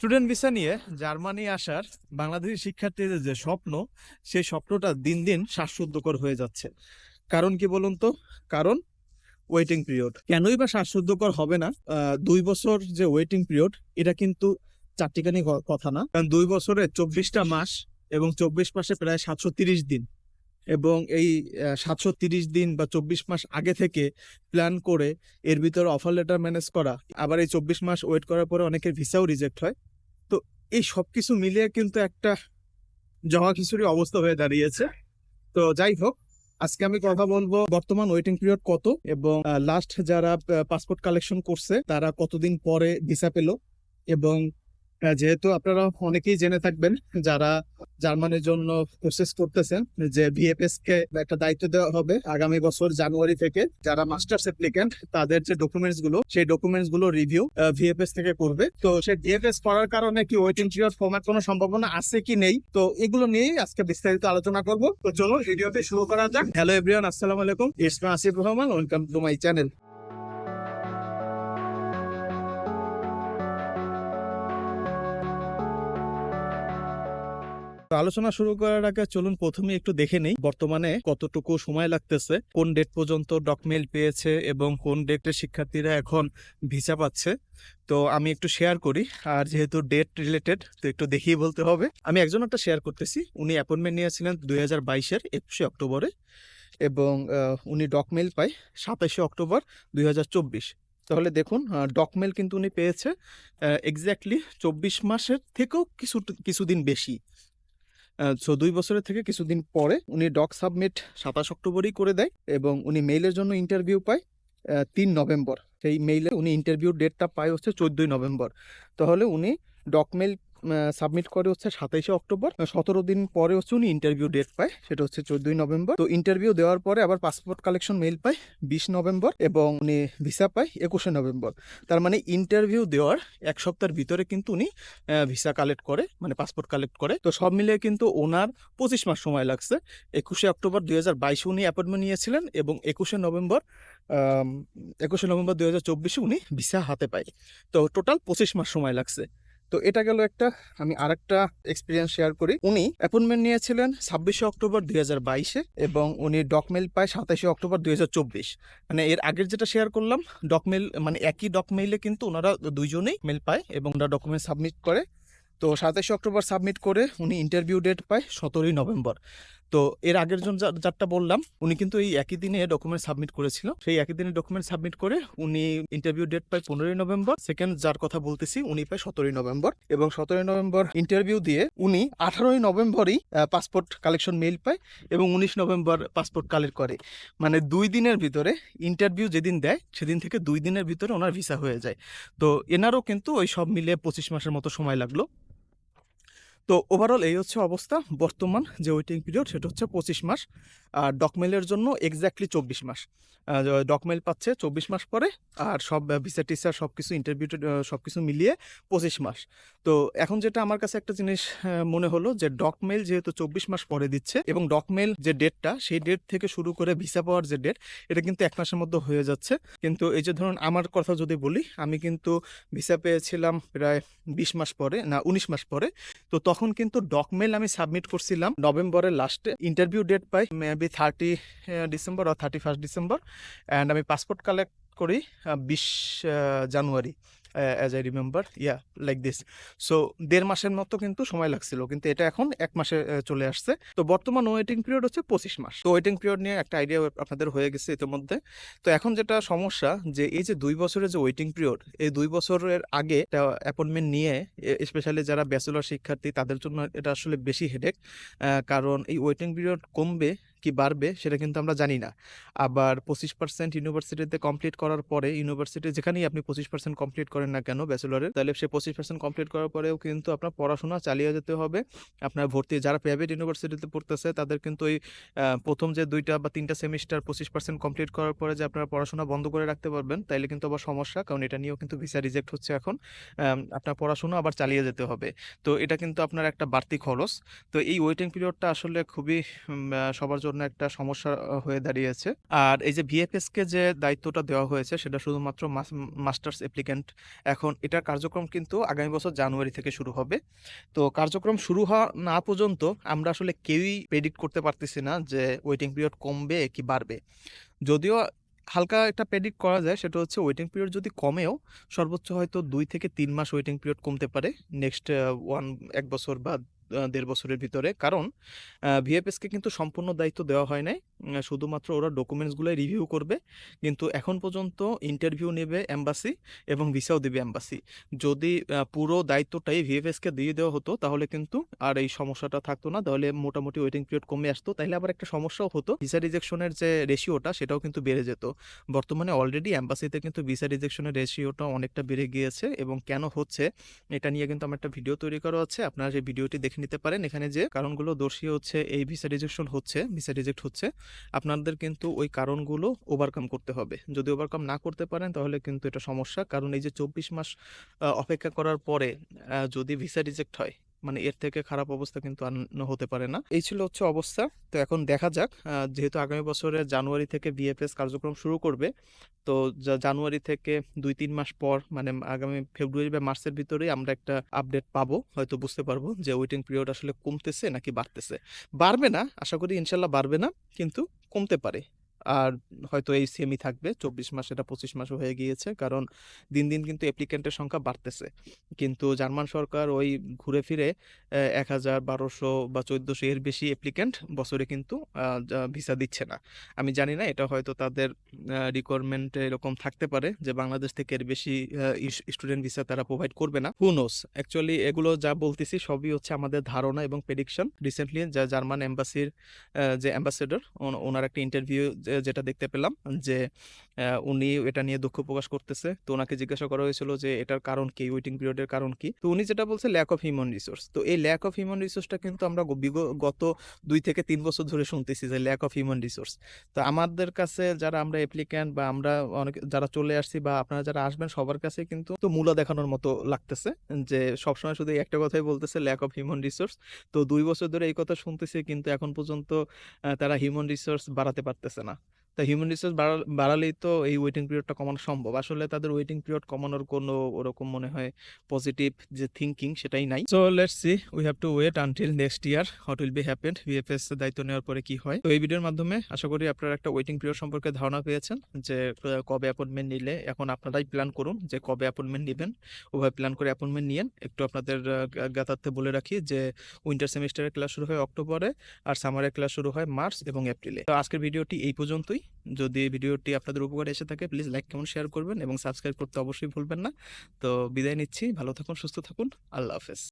Student visa নিয়ে Germany আসার বাংলাদেশি শিক্ষার্থীদের যে স্বপ্ন, সেই স্বপ্নটা দিন দিন শ্বাসরুদ্ধকর হয়ে যাচ্ছে। কারণ কি বলুন তো? কারণ ওয়েটিং পিরিয়ড কেনই বা শ্বাসরুদ্ধকর হবে না? দুই বছর যে ওয়েটিং পিরিয়ড এটা কিন্তু চারটিখানি কথা না। কারণ দুই বছরে চব্বিশটা মাস এবং চব্বিশ মাসে প্রায় সাতশো তিরিশ দিন। এবং এই সাতশো তিরিশ দিন বা চব্বিশ মাস আগে থেকে প্ল্যান করে এর ভিতরে অফার লেটার ম্যানেজ করা। আবার এই চব্বিশ মাস ওয়েট করার পরে অনেকের ভিসাও রিজেক্ট হয়। এই সব কিছু মিলিয়ে কিন্তু একটা জমা খিচুড়ি অবস্থা হয়ে দাঁড়িয়েছে। তো যাই হোক, আজকে আমি কথা বলব, বর্তমান ওয়েটিং পিরিয়ড কত এবং লাস্ট যারা পাসপোর্ট কালেকশন করছে, তারা কতদিন পরে ভিসা পেল এবং যেহেতু আপনারা অনেকেই জেনে থাকবেন যারা জার্মানির জন্য প্রসেস করতেছেন যে ভিএফএস কে একটা দায়িত্ব দেওয়া হবে আগামী বছর জানুয়ারি থেকে যারা মাস্টার্স অ্যাপ্লিকেন্ট তাদের যে ডকুমেন্টসগুলো, সেই ডকুমেন্টসগুলো রিভিউ ভিএফএস থেকে করবে। তো সেই ভিএফএস করার কারণে কি ওয়েটিং পিরিয়ড ফর্মের কোনো সম্ভাবনা আছে কি নেই? তো এগুলো নিয়েই আজকে বিস্তারিত আলোচনা করব। তো চলো ভিডিওতে শুরু করা যাক। হ্যালো এভরিওয়ান আসসালামু আলাইকুম। Isma Asif Rahman welcome to my channel আলোচনা শুরু করার আগে চলুন প্রথমে একটু দেখে নেই বর্তমানে কতটুকু সময় লাগতেছে, কোন ডেট পর্যন্ত ডকুমেন্ট পেয়েছে এবং কোন ডেটে শিক্ষার্থীরা এখন ভিসা পাচ্ছে। তো আমি একটু শেয়ার করি, আর যেহেতু ডেট রিলেটেড তো একটু দেখিয়ে বলতে হবে। আমি একজন একটা শেয়ার করতেছি, উনি অ্যাপয়েন্টমেন্ট নিয়েছিলেন দুই হাজার বাইশের একুশে অক্টোবরে এবং উনি ডকমেল পায় সাতাশে অক্টোবর দুই হাজার চব্বিশ। তাহলে দেখুন ডকমেল কিন্তু উনি পেয়েছে এক্স্যাক্টলি চব্বিশ মাসের থেকেও কিছু, কিছুদিন বেশি। সো দুই বছরের থেকে কিছুদিন পরে উনি ডক সাবমিট সাতাশ অক্টোবরই করে দেয় এবং উনি মেইলের জন্য ইন্টারভিউ পায় তিন নভেম্বর। সেই মেইলে উনি ইন্টারভিউ ডেটটা পায় হচ্ছে চোদ্দোই নভেম্বর। তাহলে উনি ডকমেল সাবমিট করে হচ্ছে সাতাইশে অক্টোবর। সতেরো দিন পরে হচ্ছে উনি ইন্টারভিউ ডেট পায়, সেটা হচ্ছে চোদ্দই নভেম্বর। তো ইন্টারভিউ দেওয়ার পরে আবার পাসপোর্ট কালেকশন মেইল পায় বিশ নভেম্বর এবং উনি ভিসা পায় একুশে নভেম্বর। তার মানে ইন্টারভিউ দেওয়ার এক সপ্তাহের ভিতরে কিন্তু উনি ভিসা কালেক্ট করে মানে পাসপোর্ট কালেক্ট করে। তো সব মিলিয়ে কিন্তু ওনার পঁচিশ মাস সময় লাগছে। একুশে অক্টোবর দুই হাজার বাইশে উনি অ্যাপয়েন্টমেন্ট নিয়েছিলেন এবং একুশে নভেম্বর একুশে নভেম্বর দুই হাজার চব্বিশে উনি ভিসা হাতে পায়। তো টোটাল পঁচিশ মাস সময় লাগছে। তো এটা গেল একটা, আমি আর একটা এক্সপিরিয়েন্স শেয়ার করি। উনি অ্যাপয়েন্টমেন্ট নিয়েছিলেন ছাব্বিশে অক্টোবর দুই হাজার বাইশে এবং উনি ডকমেল পায় সাতাশে অক্টোবর দুই হাজার চব্বিশ। মানে এর আগের যেটা শেয়ার করলাম ডকমেল মানে একই ডকমেইলে কিন্তু ওনারা দুইজনেই মেল পায় এবং ওনারা ডকুমেন্ট সাবমিট করে। তো সাতাশে অক্টোবর সাবমিট করে উনি ইন্টারভিউ ডেট পায় সতেরোই নভেম্বর। তো এর আগের জন যারটা বললাম, উনি কিন্তু এই একই দিনে ডকুমেন্ট সাবমিট করেছিল। সেই একই দিনে ডকুমেন্ট সাবমিট করে উনি ইন্টারভিউ ডেট পায় পনেরোই নভেম্বর। সেকেন্ড যার কথা বলতেছি, উনি পায় সতেরোই নভেম্বর। এবং সতেরোই নভেম্বর ইন্টারভিউ দিয়ে উনি আঠারোই নভেম্বরই পাসপোর্ট কালেকশন মেইল পায় এবং উনিশ নভেম্বর পাসপোর্ট কালেক্ট করে। মানে দুই দিনের ভিতরে ইন্টারভিউ যেদিন দেয়, সেদিন থেকে দুই দিনের ভিতরে ওনার ভিসা হয়ে যায়। তো এনারও কিন্তু ওই সব মিলিয়ে পঁচিশ মাসের মতো সময় লাগল। তো ওভারঅল এই হচ্ছে অবস্থা। বর্তমান যে ওয়েটিং পিরিয়ড সেটা হচ্ছে পঁচিশ মাস। আর ডকমেলের জন্য এক্স্যাক্টলি চব্বিশ মাস। ডকমেল পাচ্ছে চব্বিশ মাস পরে আর সব ভিসা টিসা সব কিছু ইন্টারভিউ সব কিছু মিলিয়ে পঁচিশ মাস। তো এখন যেটা আমার কাছে একটা জিনিস মনে হলো যে ডকমেল যেহেতু চব্বিশ মাস পরে দিচ্ছে এবং ডকমেল যে ডেটটা সেই ডেট থেকে শুরু করে ভিসা পাওয়ার যে ডেট এটা কিন্তু এক মাসের মধ্যে হয়ে যাচ্ছে। কিন্তু এই যে ধরুন আমার কথা যদি বলি, আমি কিন্তু ভিসা পেয়েছিলাম প্রায় বিশ মাস পরে না, উনিশ মাস পরে। তো তখন কিন্তু ডকমেল আমি সাবমিট করছিলাম। নভেম্বরের লাস্টে ইন্টারভিউ ডেট পাই মেবি থার্টি ডিসেম্বর আর থার্টি ফার্স্ট ডিসেম্বর অ্যান্ড আমি পাসপোর্ট কালেক্ট করি বিশ January. As I remember yeah like this so দেড় মাসের মতো কিন্তু সময় লাগছিল, কিন্তু এটা এখন এক মাসে চলে আসছে। তো বর্তমান ওয়েটিং পিরিয়ড হচ্ছে পঁচিশ মাস। তো ওয়েটিং পিরিয়ড নিয়ে একটা আইডিয়া আপনাদের হয়ে গেছে ইতিমধ্যে। তো এখন যেটা সমস্যা, যে এই যে দুই বছরের যে ওয়েটিং পিরিয়ড এই দুই বছরের আগে একটা অ্যাপয়েন্টমেন্ট নিয়ে স্পেশালি যারা ব্যাচেলর শিক্ষার্থী, তাদের জন্য এটা আসলে বেশি হেডেক কারণ এই ওয়েটিং পিরিয়ড কমবে কি বাড়বে সেটা কিন্তু আমরা জানি না। আবার পঁচিশ পার্সেন্ট ইউনিভার্সিটিতে কমপ্লিট করার পরে ইউনিভার্সিটি যেখানেই আপনি পঁচিশ পার্সেন্ট কমপ্লিট করেন না কেন ব্যাচেলরের তাহলে সে পঁচিশ পার্সেন্ট কমপ্লিট করার পরেও কিন্তু আপনার পড়াশোনা চালিয়ে যেতে হবে। আপনার ভর্তি যারা প্রাইভেট ইউনিভার্সিটিতে পড়তেছে তাদের কিন্তু ওই প্রথম যে দুইটা বা তিনটা সেমিস্টার পঁচিশ পার্সেন্ট কমপ্লিট করার পরে যে আপনারা পড়াশোনা বন্ধ করে রাখতে পারবেন, তাইলে কিন্তু আবার সমস্যা, কারণ এটা নিয়েও কিন্তু ভিসা রিজেক্ট হচ্ছে এখন। আপনার পড়াশোনা আবার চালিয়ে যেতে হবে। তো এটা কিন্তু আপনার একটা বাড়তি খরচ। তো এই ওয়েটিং পিরিয়ডটা আসলে খুবই সবার জন্য জন্য একটা সমস্যা হয়ে দাঁড়িয়েছে। আর এই যে ভিএফএস কে যে দায়িত্বটা দেওয়া হয়েছে, সেটা শুধুমাত্র মাস্টার্স অ্যাপ্লিক্যান্ট। এখন এটার কার্যক্রম কিন্তু আগামী বছর জানুয়ারি থেকে শুরু হবে। তো কার্যক্রম শুরু হওয়া না পর্যন্ত আমরা আসলে কেউই প্রেডিক্ট করতে পারতেছি না যে ওয়েটিং পিরিয়ড কমবে কি বাড়বে। যদিও হালকা একটা প্রেডিক্ট করা যায়, সেটা হচ্ছে ওয়েটিং পিরিয়ড যদি কমেও, সর্বোচ্চ হয়তো দুই থেকে তিন মাস ওয়েটিং পিরিয়ড কমতে পারে। নেক্সট ওয়ান এক বছর বা দেড় বছরের ভিতরে। কারণ ভিএফএসকে কিন্তু সম্পূর্ণ দায়িত্ব দেওয়া হয় নাই। শুধুমাত্র ওরা ডকুমেন্টসগুলো রিভিউ করবে। কিন্তু এখন পর্যন্ত ইন্টারভিউ নেবে অ্যাম্বাসি এবং ভিসাও দেবে অ্যাম্বাসি যদি পুরো দায়িত্বটাই ভিএফএসকে দিয়ে দেওয়া হতো, তাহলে কিন্তু আর এই সমস্যাটা থাকতো না। তাহলে মোটামুটি ওয়েটিং পিরিয়ড কমে আসতো। তাহলে আবার একটা সমস্যাও হতো। ভিসা রিজেকশনের যে রেশিওটা সেটাও কিন্তু বেড়ে যেত। বর্তমানে অলরেডি অ্যাম্বাসিতে কিন্তু ভিসা রিজেকশনের রেশিওটা অনেকটা বেড়ে গিয়েছে। এবং কেন হচ্ছে, এটা নিয়ে কিন্তু আমার একটা ভিডিও তৈরি করা আছে। আপনারা সেই ভিডিওটি দেখে নিতে পারেন। এখানে যে কারণগুলো দোষী হচ্ছে, এই ভিসা রিজেকশন হচ্ছে, ভিসা রিজেক্ট হচ্ছে, আপনাদের কিন্তু ওই কারণগুলো ওভারকাম করতে হবে। যদি ওভারকাম না করতে পারেন, তাহলে কিন্তু এটা সমস্যা। কারণ এই যে চব্বিশ মাস অপেক্ষা করার পরে যদি ভিসা রিজেক্ট হয় মানে এর থেকে খারাপ অবস্থা কিন্তু আর হতে পারে না। এই ছিল হচ্ছে অবস্থা। তো এখন দেখা যাক যেহেতু আগামী বছরের জানুয়ারি থেকে বিএফএস কার্যক্রম শুরু করবে, তো জানুয়ারি থেকে দুই, তিন মাস পর মানে আগামী ফেব্রুয়ারি বা মার্চের ভিতরেই আমরা একটা আপডেট পাবো। হয়তো বুঝতে পারব যে ওয়েটিং পিরিয়ড আসলে কমতেছে নাকি বাড়তেছে। বাড়বে না, আশা করি ইনশাল্লাহ বাড়বে না, কিন্তু কমতে পারে। আর হয়তো এই সেমই থাকবে। চব্বিশ মাস এটা পঁচিশ মাসও হয়ে গিয়েছে। কারণ দিন দিন কিন্তু অ্যাপ্লিকেন্টের সংখ্যা বাড়তেছে। কিন্তু জার্মান সরকার ওই ঘুরে ফিরে এক হাজার বারোশো বা চোদ্দোশো এর বেশি অ্যাপ্লিকেন্ট বছরে কিন্তু ভিসা দিচ্ছে না। আমি জানি না, এটা হয়তো তাদের রিকোয়ারমেন্ট এরকম থাকতে পারে যে বাংলাদেশ থেকে এর বেশি স্টুডেন্ট ভিসা তারা প্রোভাইড করবে না। হু নোস অ্যাকচুয়ালি এগুলো যা বলতেছি সবই হচ্ছে আমাদের ধারণা এবং প্রেডিকশন রিসেন্টলি যা জার্মান এম্বাসির যে অ্যাম্বাসেডর ওনার একটা ইন্টারভিউ যেটা দেখতে পেলাম যে উনি এটা নিয়ে দুঃখ প্রকাশ করতেছে। তো ওনাকে জিজ্ঞাসা করা হয়েছিল যে, এটার কারণ কি? ওয়েটিং পিরিয়ডের কারণ কি? তো উনি যেটা বলছে ল্যাক অফ হিউম্যান রিসোর্স তো এই ল্যাক অফ হিউম্যান রিসোর্সটা কিন্তু আমরা গত দুই থেকে তিন বছর ধরে শুনতেছি যে ল্যাক অফ হিউম্যান রিসোর্স তো আমাদের কাছে যারা আমরা অ্যাপ্লিক্যান্ট বা আমরা অনেক, যারা চলে আসছি বা আপনারা যারা আসবেন, সবার কাছে কিন্তু তো মূলা দেখানোর মতো লাগতেছে যে, সবসময় শুধু একটা কথাই বলতেছে ল্যাক অফ হিউম্যান রিসোর্স তো দুই বছর ধরে এই কথা শুনতেছি, কিন্তু এখন পর্যন্ত তারা হিউম্যান রিসোর্স বাড়াতে পারতেছে না। তা হিউম্যান রিসোর্স বাড়ালেই তো এই ওয়েটিং পিরিয়ডটা কমানো সম্ভব। আসলে তাদের ওয়েটিং পিরিয়ড কমানোর কোনো ওরকম মনে হয় পজিটিভ যে থিঙ্কিং সেটাই নাই। So let's see we have to wait until next year what will be happened VFS দায়িত্ব নেওয়ার পরে কি হয়। তো এই ভিডিওর মাধ্যমে আশা করি আপনারা একটা ওয়েটিং পিরিয়ড সম্পর্কে ধারণা পেয়েছেন যে কবে অ্যাপয়েন্টমেন্ট নিলে এখন আপনারাই প্ল্যান করুন যে কবে অ্যাপয়েন্টমেন্ট নেবেন। ওভাবে প্ল্যান করে অ্যাপয়েন্টমেন্ট নিয়েন। একটু আপনাদের আহ, গা- জ্ঞাতার্থে বলে রাখি যে উইন্টার সেমিস্টারের ক্লাস শুরু হয় অক্টোবরে আর সামারের ক্লাস শুরু হয় মার্চ এবং এপ্রিলে। তো আজকের ভিডিওটি এই পর্যন্তই। যদি ভিডিওটি আপনাদের উপকারে এসে থাকে প্লিজ লাইক কেমন শেয়ার করবেন এবং সাবস্ক্রাইব করতে অবশ্যই ভুলবেন না। তো বিদায় নিচ্ছি, ভালো থাকুন, সুস্থ থাকুন, আল্লাহ হাফেজ।